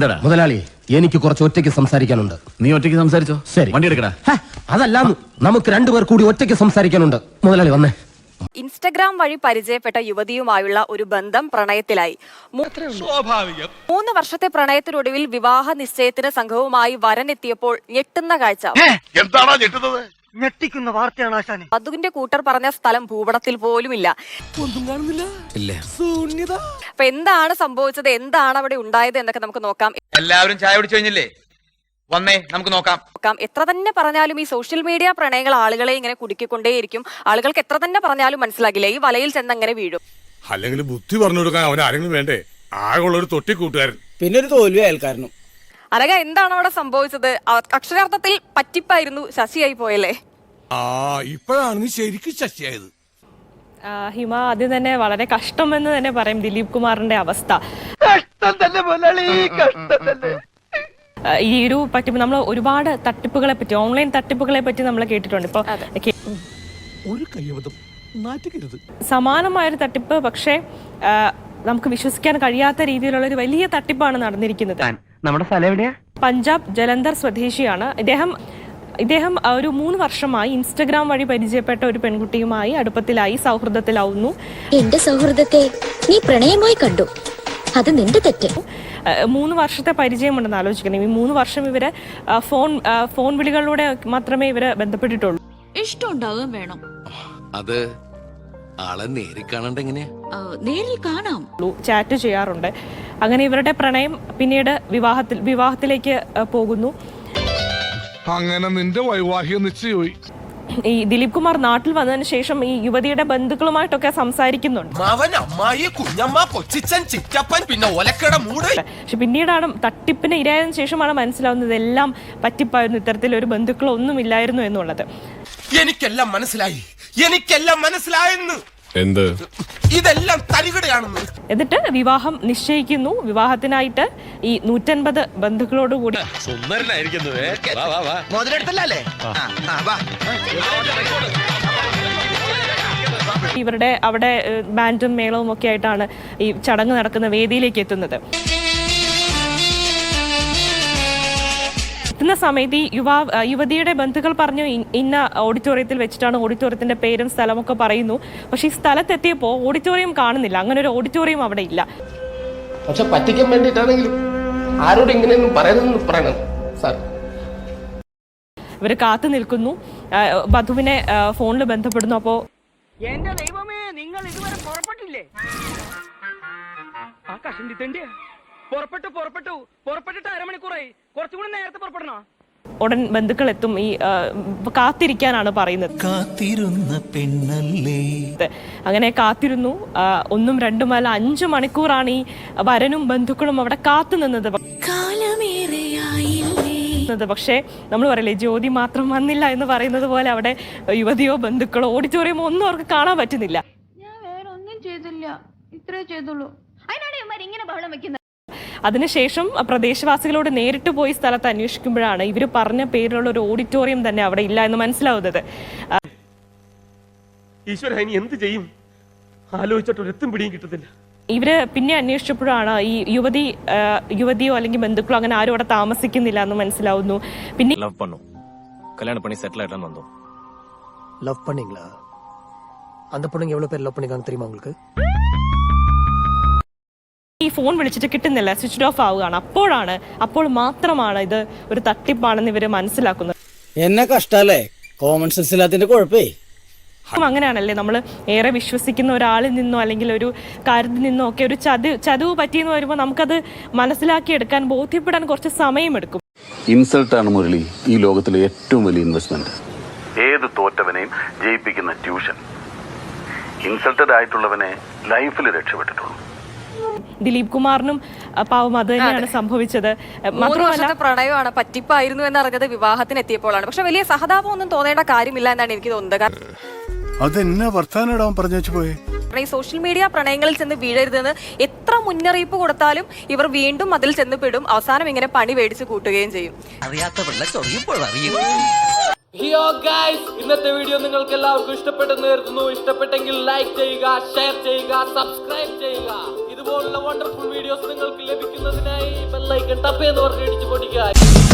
എന്താടാ? മുതലാളി എനിക്ക് കുറച്ച് ഒറ്റയ്ക്ക് സംസാരിക്കാനുണ്ട്. നീ ഒറ്റയ്ക്ക് സംസാരിച്ചോ? ശരി. വണ്ടി എടുക്കടാ. അതല്ല നമുക്ക് രണ്ടുപേർ കൂടി ഒറ്റയ്ക്ക് സംസാരിക്കാനുണ്ട്. മുതലാളി വന്നേ. ഇൻസ്റ്റഗ്രാം വഴി പരിചയപ്പെട്ട യുവതിയുമായുള്ള ഒരു ബന്ധം പ്രണയത്തിലായി. മൂന്ന് വർഷത്തെ പ്രണയത്തിനൊടുവിൽ വിവാഹ നിശ്ചയത്തിന് സംഘവുമായി വരനെത്തിയപ്പോൾ ഞെട്ടുന്ന കാഴ്ച. എന്താണോ ഞെട്ടുന്നത്? ഞെട്ടിക്കുന്ന വാർത്തയാണ് ആശാനെ. വധുവിന്റെ കൂട്ടർ പറഞ്ഞ സ്ഥലം ഭൂപടത്തിൽ പോലും പോലുമില്ല അപ്പൊ എന്താണ് സംഭവിച്ചത്? എന്താണ് അവിടെ ഉണ്ടായത് എന്നൊക്കെ നമുക്ക് നോക്കാം. എല്ലാവരും ചായ കുടിച്ചു കഴിഞ്ഞില്ലേ? വന്നേ നമുക്ക് നോക്കാം. നോക്കാം. എത്ര തന്നെ പറഞ്ഞാലും ഈ സോഷ്യൽ മീഡിയ പ്രണയങ്ങൾ ആളുകളെ ഇങ്ങനെ കുടുക്കിക്കൊണ്ടേയിരിക്കും. ആളുകൾക്ക് എത്ര തന്നെ പറഞ്ഞാലും മനസ്സിലാകില്ല. ഈ വലയിൽ ചെന്ന് അങ്ങനെ വീഴും. അല്ലെങ്കിൽ ബുദ്ധി പറഞ്ഞു കൊടുക്കാൻ അവൻ ആരെങ്കിലും വേണ്ടേ? ആകെ ഒരു തൊട്ടി കൂട്ടുകാരൻ പിന്നെ ഒരു തോൽവി അയൽക്കാരനും. അനഘ എന്താണ് അവിടെ സംഭവിച്ചത്? അക്ഷരാർത്ഥത്തിൽ പറ്റിപ്പായിരുന്നു ശശിയായി പോയല്ലേ? ആ ഇപ്പോഴാണ് നീ ശരിക്കും ശശിയായത്. ഹിമ ആദ്യം തന്നെ വളരെ കഷ്ടം എന്ന് തന്നെ പറയും ദിലീപ് കുമാറിന്റെ അവസ്ഥ. കഷ്ടം തന്നെ മുതലാളി കഷ്ടം തന്നെ. ഈ ഒരു പറ്റി നമ്മൾ ഒരുപാട് തട്ടിപ്പുകളെ പറ്റി ഓൺലൈൻ തട്ടിപ്പുകളെ പറ്റി നമ്മൾ കേട്ടിട്ടുണ്ട്. ഇപ്പൊ കേ- ഒരു കയ്യബദ്ധം സമാനമായൊരു തട്ടിപ്പ് പക്ഷേ നമുക്ക് വിശ്വസിക്കാൻ കഴിയാത്ത രീതിയിലുള്ള ഒരു വലിയ തട്ടിപ്പാണ് നടന്നിരിക്കുന്നത്. നമ്മുടെ സ്ഥലം എവിടെയാ? പഞ്ചാബ് ജലന്ധർ സ്വദേശിയാണ്. ഇദ്ദേഹം ഇദ്ദേഹം ഒരു മൂന്ന് വർഷമായി ഇൻസ്റ്റഗ്രാം വഴി പരിചയപ്പെട്ട ഒരു പെൺകുട്ടിയുമായി അടുപ്പത്തിലായി സൗഹൃദത്തിലാവുന്നു. എന്റെ സൗഹൃദത്തെ നീ പ്രണയമായി കണ്ടു. അത് നിന്റെ തെറ്റ്. മൂന്ന് വർഷത്തെ പരിചയമുണ്ടെന്ന് ആലോചിക്കണം. ഈ മൂന്ന് വർഷം ഇവർ ഫോൺ ഫോൺ വിളികളിലൂടെ മാത്രമേ ഇവരെ ബന്ധപ്പെട്ടിട്ടുള്ളൂ. ഇഷ്ടമുണ്ടാകും വേണം. അത് ആളെ നേരിൽ കാണണ്ട എങ്ങനെയാ? നേരിൽ കാണാം. ചാറ്റ് ചെയ്യാറുണ്ട്. അങ്ങനെ ഇവരുടെ പ്രണയം പിന്നീട് വിവാഹത്തിൽ വിവാഹത്തിലേക്ക് പോകുന്നു. അങ്ങനെ നിന്റെ വൈവാഹിക നിശ്ചയമായി. ഈ ദിലീപ് കുമാർ നാട്ടിൽ വന്നതിന് ശേഷം ഈ യുവതിയുടെ ബന്ധുക്കളുമായിട്ടൊക്കെ സംസാരിക്കുന്നുണ്ട്. മാവൻ അമ്മായി കുഞ്ഞമ്മ കൊച്ചിച്ചൻ ചിറ്റപ്പൻ പിന്നെ ഒലക്കട മൂട്. പക്ഷെ പിന്നീടാണ് തട്ടിപ്പിന് ഇരയായതിനു ശേഷമാണ് മനസ്സിലാവുന്നത് എല്ലാം പറ്റിപ്പായിരുന്നു ഇത്തരത്തിലൊരു ബന്ധുക്കളൊന്നും ഇല്ലായിരുന്നു എന്നുള്ളത്. എനിക്കെല്ലാം മനസ്സിലായി. എനിക്കെല്ലാം മനസ്സിലായെന്ന്. എന്ത്? ഇതെല്ലാം തരികടയാണെന്ന് എന്നിട്ട് വിവാഹം നിശ്ചയിക്കുന്നു. വിവാഹത്തിനായിട്ട് ഈ നൂറ്റൻപത് ബന്ധുക്കളോട് കൂടി മുതലെടുത്തല്ലേ ഇവരുടെ അവിടെ ബാൻഡും മേളവും ഒക്കെ ആയിട്ടാണ് ഈ ചടങ്ങ് നടക്കുന്ന വേദിയിലേക്ക് എത്തുന്നത്. എത്തുന്ന സമയത്ത് ഈ യുവാ യുവതിയുടെ ബന്ധുക്കൾ പറഞ്ഞു ഇന്ന ഓഡിറ്റോറിയത്തിൽ വെച്ചിട്ടാണ് ഓഡിറ്റോറിയത്തിന്റെ പേരും സ്ഥലമൊക്കെ പറയുന്നു. പക്ഷെ ഈ സ്ഥലത്തെത്തിയപ്പോൾ ഓഡിറ്റോറിയം കാണുന്നില്ല. അങ്ങനെ ഒരു ഓഡിറ്റോറിയം അവിടെ ഇല്ല. പക്ഷെ പറ്റിക്കാൻ വേണ്ടിട്ടാണെങ്കിലും ആരോട് ഇങ്ങനെയൊന്നും പറയുന്നു പറയണം സാർ. ഇവർ കാത്തു നിൽക്കുന്നു. വധുവിനെ ഫോണിൽ ബന്ധപ്പെടുന്നു. അപ്പോ എന്റെ ദൈവമേ നിങ്ങൾ ഇതുവരെ പുറപ്പെട്ടില്ലേ? ആ കഷണ്ടി തെണ്ടിയ പുറപ്പെട്ടു പുറപ്പെട്ടു. പുറപ്പെട്ടിട്ട് അരമണിക്കൂറായി. കുറച്ചുകൂടി നേരത്തെ പുറപ്പെടണോ? ഉടൻ ബന്ധുക്കൾ എത്തും ഈ കാത്തിരിക്കാനാണ് പറയുന്നത്. കാത്തിരുന്ന പെണ്ണല്ലേ? അങ്ങനെ കാത്തിരുന്നു. ഒന്നും ഒന്നും രണ്ടുമല്ല അഞ്ചു മണിക്കൂറാണ് ഈ വരനും ബന്ധുക്കളും അവിടെ കാത്തു നിന്നത്. പക്ഷേ നമ്മൾ പറയില്ലേ ജ്യോതി മാത്രം വന്നില്ല എന്ന് പറയുന്നത് പോലെ അവിടെ യുവതിയോ ബന്ധുക്കളോ ഓഡിറ്റോറിയമോ ഒന്നും അവർക്ക് കാണാൻ പറ്റുന്നില്ല. ഞാൻ വേറെ ഒന്നും ചെയ്തില്ല. ഇത്രേ ചെയ്തുള്ളൂ. അതിനാണ് ഇങ്ങനെ ബഹളം വെക്കുന്നത്. അതിനുശേഷം പ്രദേശവാസികളോട് നേരിട്ട് പോയി സ്ഥലത്ത് അന്വേഷിക്കുമ്പോഴാണ് ഇവർ പറഞ്ഞ പേരിലുള്ള ഒരു ഓഡിറ്റോറിയം തന്നെ അവിടെ ഇല്ല എന്ന് മനസ്സിലാവുന്നത്. ഈശ്വര ഇനി എന്ത് ചെയ്യും? ആലോചിച്ചിട്ട് ഒരു എത്തും പിടിയും കിട്ടത്തില്ല. ഇവർ പിന്നെ അന്വേഷിച്ചപ്പോഴാണ് ഈ യുവതി യുവതിയോ അല്ലെങ്കിൽ ബന്ധുക്കളോ അങ്ങനെ ആരും അവിടെ താമസിക്കുന്നില്ല എന്ന് മനസ്സിലാവുന്നു. പിന്നെ ലവ് പണു? കല്യാണ പണി സെറ്റിൽ ആയിട്ടാണ് വന്നു? ലവ് പണിങ്ങളാ അന്ത പണിക്ക് എവ്വളോ പേര് ലവ് പണിക്കാണ് തെരീമാ ഉങ്ങൾക്ക് ഈ ഫോൺ വിളിച്ചിട്ട് കിട്ടുന്നില്ല. സ്വിച്ച് ഓഫ് ആവുകയാണ്. അപ്പോഴാണ് അപ്പോൾ മാത്രമാണ് ഇത് ഒരു തട്ടിപ്പാണെന്ന് ഇവർ മനസ്സിലാക്കുന്നത്. എന്നെ കഷ്ടല്ലേ? Common sense ഇല്ലാത്തതിന്റെ കുഴപ്പേ. അങ്ങനെയാണല്ലേ നമ്മൾ ഏറെ വിശ്വസിക്കുന്ന ഒരാളിൽ നിന്നോ അല്ലെങ്കിൽ ഒരു കാര്യത്തിൽ നിന്നോ ഒക്കെ ഒരു ചതി ചതിവ് പറ്റിയെന്ന് വരുമ്പോൾ നമുക്കത് മനസ്സിലാക്കിയെടുക്കാൻ ബോധ്യപ്പെടാൻ കുറച്ച് സമയമെടുക്കും. ഇൻസൾട്ടാണ് മുരളി ഈ ലോകത്തിലെ ഏറ്റവും വലിയ ഇൻവെസ്റ്റ്മെന്റ് ഏത് തോറ്റവനെയും ജയിപ്പിക്കുന്ന ട്യൂഷൻ ഇൻസൾട്ടഡ് ആയിട്ടുള്ളവനെ ലൈഫിൽ രക്ഷപ്പെട്ടിട്ടുള്ളൂ. ദിലീപ് കുമാറിനും പാവം അത് തന്നെയാണ് സംഭവിച്ചത്. മാത്രമല്ല പ്രണയമാണ്. പറ്റിപ്പായിരുന്നു എന്നറിഞ്ഞത് വിവാഹത്തിന് എത്തിയപ്പോഴാണ്. പക്ഷെ വലിയ സഹതാപം ഒന്നും തോന്നേണ്ട കാര്യമില്ല എന്നാണ് എനിക്ക് തോന്നുന്നത്. കാരണം അതെന്നാ വർത്താനം പറഞ്ഞു വെച്ച് പോയേ? ഈ സോഷ്യൽ മീഡിയ പ്രണയങ്ങളിൽ ചെന്ന് വീഴരുതെന്ന് എത്ര മുന്നറിയിപ്പ് കൊടുത്താലും ഇവർ വീണ്ടും അതിൽ ചെന്ന് പെടും. അവസാനം ഇങ്ങനെ പണി മേടിച്ച് കൂട്ടുകയും ചെയ്യും. ഹിയോ ഗൈസ് ഇന്നത്തെ വീഡിയോ നിങ്ങൾക്ക് എല്ലാവർക്കും ഇഷ്ടപ്പെട്ടെന്ന് കരുതുന്നു. ഇഷ്ടപ്പെട്ടെങ്കിൽ ലൈക്ക് ചെയ്യുക ഷെയർ ചെയ്യുക സബ്സ്ക്രൈബ് ചെയ്യുക. ഇതുപോലുള്ള വണ്ടർഫുൾ വീഡിയോസ് നിങ്ങൾക്ക് ലഭിക്കുന്നതിനായി ബെല്ലൈക്കൺ ടപ്പേ എന്ന് പറഞ്ഞ് ഇടിച്ചു പൊട്ടിക്കുക